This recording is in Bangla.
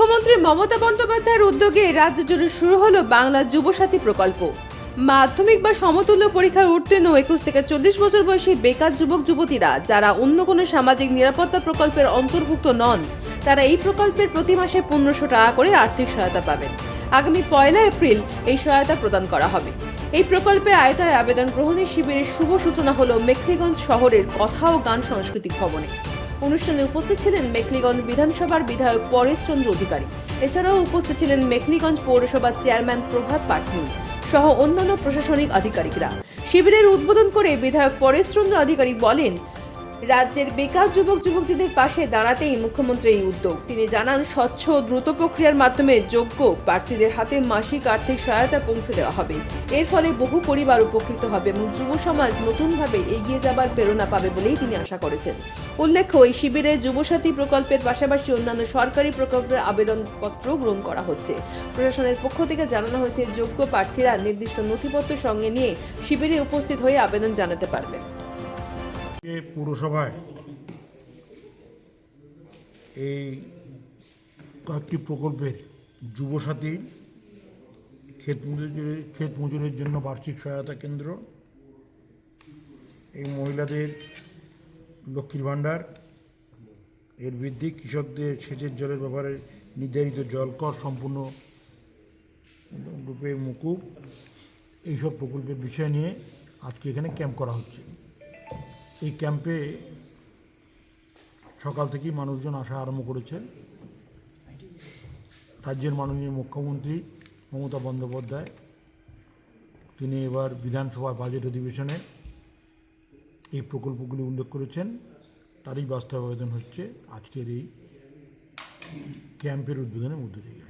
মুখ্যমন্ত্রী মমতা বন্দ্যোপাধ্যায়ের উদ্যোগে রাজ্য জুড়ে শুরু হলো বাংলা যুবসাথী প্রকল্প। মাধ্যমিক বা সমতুল্য পরীক্ষার উত্তীর্ণ একুশ থেকে চল্লিশ বছর বয়সী বেকার যুবক, যুবতীরা যারা অন্য কোনো সামাজিক নিরাপত্তা প্রকল্পের অন্তর্ভুক্ত নন, তারা এই প্রকল্পের প্রতি মাসে পনেরোশো টাকা করে আর্থিক সহায়তা পাবেন। আগামী পয়লা এপ্রিল এই সহায়তা প্রদান করা হবে। এই প্রকল্পের আয়তায় আবেদন গ্রহণের শিবিরের শুভ সূচনা হলো মেখলিগঞ্জ শহরের কথা ও গান সাংস্কৃতিক ভবনে। অনুষ্ঠানে উপস্থিত ছিলেন মেখলিগঞ্জ বিধানসভার বিধায়ক পরেশ চন্দ্র অধিকারী। এছাড়াও উপস্থিত ছিলেন মেখলিগঞ্জ পৌরসভার চেয়ারম্যান প্রভাত পাটনি সহ অন্যান্য প্রশাসনিক আধিকারিকরা। শিবিরের উদ্বোধন করে বিধায়ক পরেশ চন্দ্র অধিকারী বলেন রাজ্যের বেকার যুবক যুবতীদের পাশে দাঁড়াতেই মুখ্যমন্ত্রী এই উদ্যোগ। তিনি জানান, স্বচ্ছ দ্রুত প্রক্রিয়ার মাধ্যমে যোগ্য প্রার্থীদের হাতে মাসিক আর্থিক সহায়তা পৌঁছে দেওয়া হবে। এর ফলে বহু পরিবার উপকৃত হবে এবং যুব সমাজ নতুনভাবে এগিয়ে যাবার প্রেরণা পাবে বলেই তিনি আশা করেছেন। উল্লেখ্য, এই শিবিরে যুবসাথী প্রকল্পের পাশাপাশি অন্যান্য সরকারি প্রকল্পের আবেদনপত্র গ্রহণ করা হচ্ছে। প্রশাসনের পক্ষ থেকে জানানো হয়েছে, যোগ্য প্রার্থীরা নির্দিষ্ট নথিপত্র সঙ্গে নিয়ে শিবিরে উপস্থিত হয়ে আবেদন জানাতে পারবেন। পুরসভায় এই কয়েকটি প্রকল্পের যুবসাথী ক্ষেত মজুরি ক্ষেত মজুরের জন্য বার্ষিক সহায়তা কেন্দ্র, এই মহিলাদের লক্ষ্মীর ভাণ্ডার, এর বৃদ্ধি, কৃষকদের সেচের জলের ব্যাপারে নির্ধারিত জলকর সম্পূর্ণ রূপে মুকুব, এইসব প্রকল্পের বিষয় নিয়ে আজকে এখানে ক্যাম্প করা হচ্ছে। এই ক্যাম্পে সকাল থেকেই মানুষজন আসা আরম্ভ করেছে। রাজ্যের মাননীয় মুখ্যমন্ত্রী মমতা বন্দ্যোপাধ্যায়, তিনি এবার বিধানসভার বাজেট অধিবেশনে এই প্রকল্পগুলি উল্লেখ করেছেন। তারই বাস্তবায়ন হচ্ছে আজকের এই ক্যাম্পের উদ্বোধনের মধ্য দিয়ে।